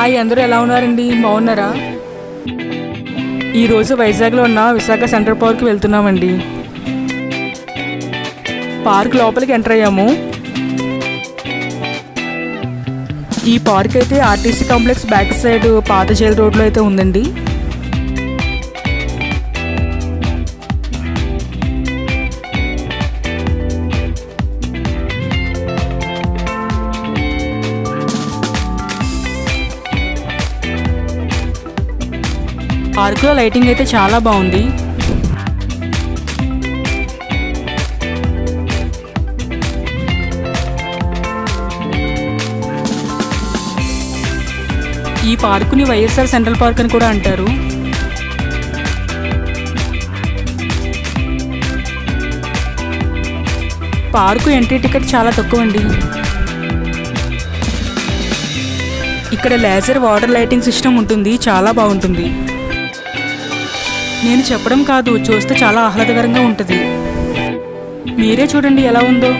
Hi అందరూ ఎలా ఉన్నారండి? బాగున్నారా? ఈరోజు వైజాగ్లో ఉన్న విశాఖ సెంట్రల్ పార్క్కి వెళ్తున్నామండి. పార్క్ లోపలికి ఎంటర్ అయ్యాము. ఈ పార్క్ అయితే ఆర్టీసీ కాంప్లెక్స్ బ్యాక్ సైడ్ పాత రోడ్లో అయితే ఉందండి. పార్కులో లైటింగ్ అయితే చాలా బాగుంది. ఈ పార్కుని వైఎస్ఆర్ సెంట్రల్ పార్క్ అని కూడా అంటారు. పార్కు ఎంట్రీ టికెట్ చాలా తక్కువ అండి ఇక్కడ లేజర్ వాటర్ లైటింగ్ సిస్టమ్ ఉంటుంది చాలా బాగుంటుంది. నేను చెప్పడం కాదు చూస్తే చాలా ఆహ్లాదకరంగా ఉంటుంది. మీరే చూడండి ఎలా ఉందో.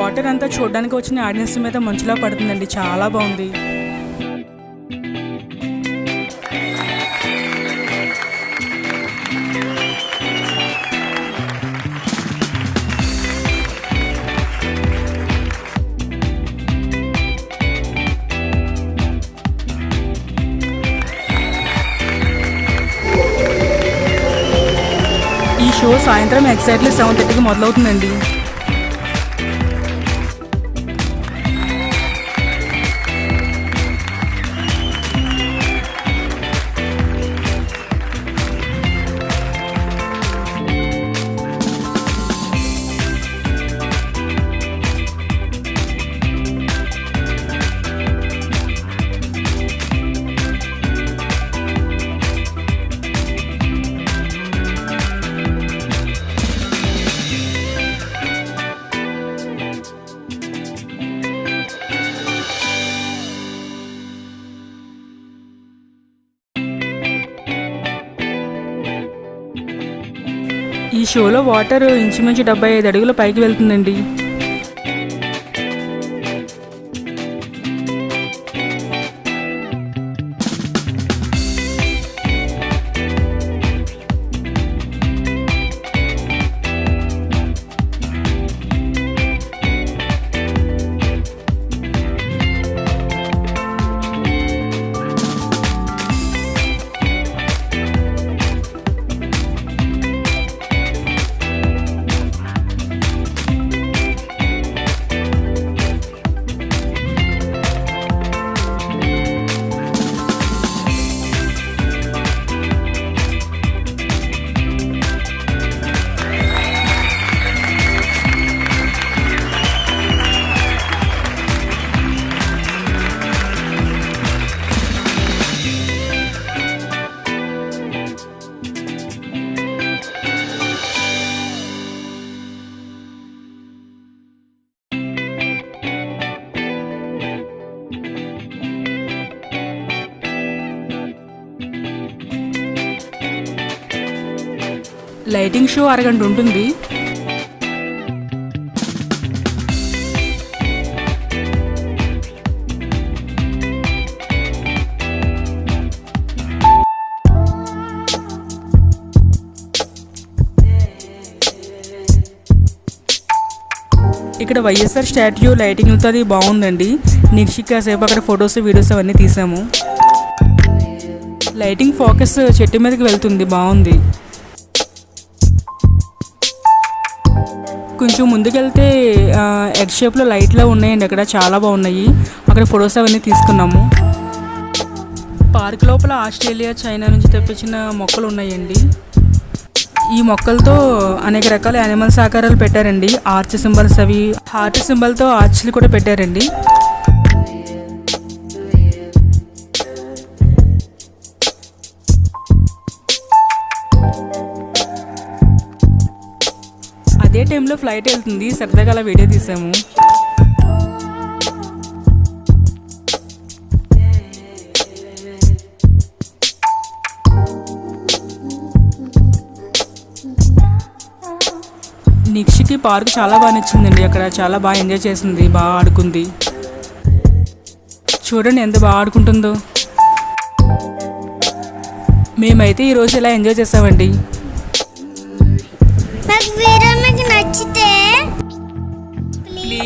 వాటర్ అంతా చూడడానికి వచ్చిన ఆడియన్స్ మీద మంచులా పడుతుందండి. చాలా బాగుంది. ఈ షో సాయంత్రం ఎగ్జాక్ట్లీ సెవెన్ థర్టీకి మొదలవుతుందండి. ఈ షోలో వాటర్ ఇంచుమించు డెబ్బై ఐదు అడుగుల పైకి వెళ్తుందండి. లైటింగ్ షో అరగంట ఉంటుంది. ఇక్కడ వైఎస్ఆర్ స్టాట్యూ లైటింగ్తో అది బాగుందండి. నిక్షిక సేపు అక్కడ ఫొటోస్ వీడియోస్ అవన్నీ తీసాము. లైటింగ్ ఫోకస్ చెట్టు మీదకి వెళ్తుంది బాగుంది. కొంచెం ముందుకెళ్తే ఎగ్ షేప్లో లైట్లో ఉన్నాయండి. అక్కడ చాలా బాగున్నాయి. అక్కడ ఫొటోస్ అవన్నీ తీసుకున్నాము. పార్క్ లోపల ఆస్ట్రేలియా చైనా నుంచి తెప్పించిన మొక్కలు ఉన్నాయండి. ఈ మొక్కలతో అనేక రకాల యానిమల్స్ ఆకారాలు పెట్టారండి. ఆర్చ్ సింబల్స్ అవి హార్ట్ సింబల్తో ఆర్చ్లు కూడా పెట్టారండి. టైంలో ఫ్లైట్ వెళ్తుంది. సరదాగా అలా వీడియో తీసాము. నిక్షికి పార్క్ చాలా బాగా నచ్చిందండి అక్కడ. చాలా బాగా ఎంజాయ్ చేసింది. బాగా ఆడుకుంది. చూడండి ఎంత బాగా ఆడుకుంటుందో. మేమైతే ఈరోజు ఇలా ఎంజాయ్ చేసామండి.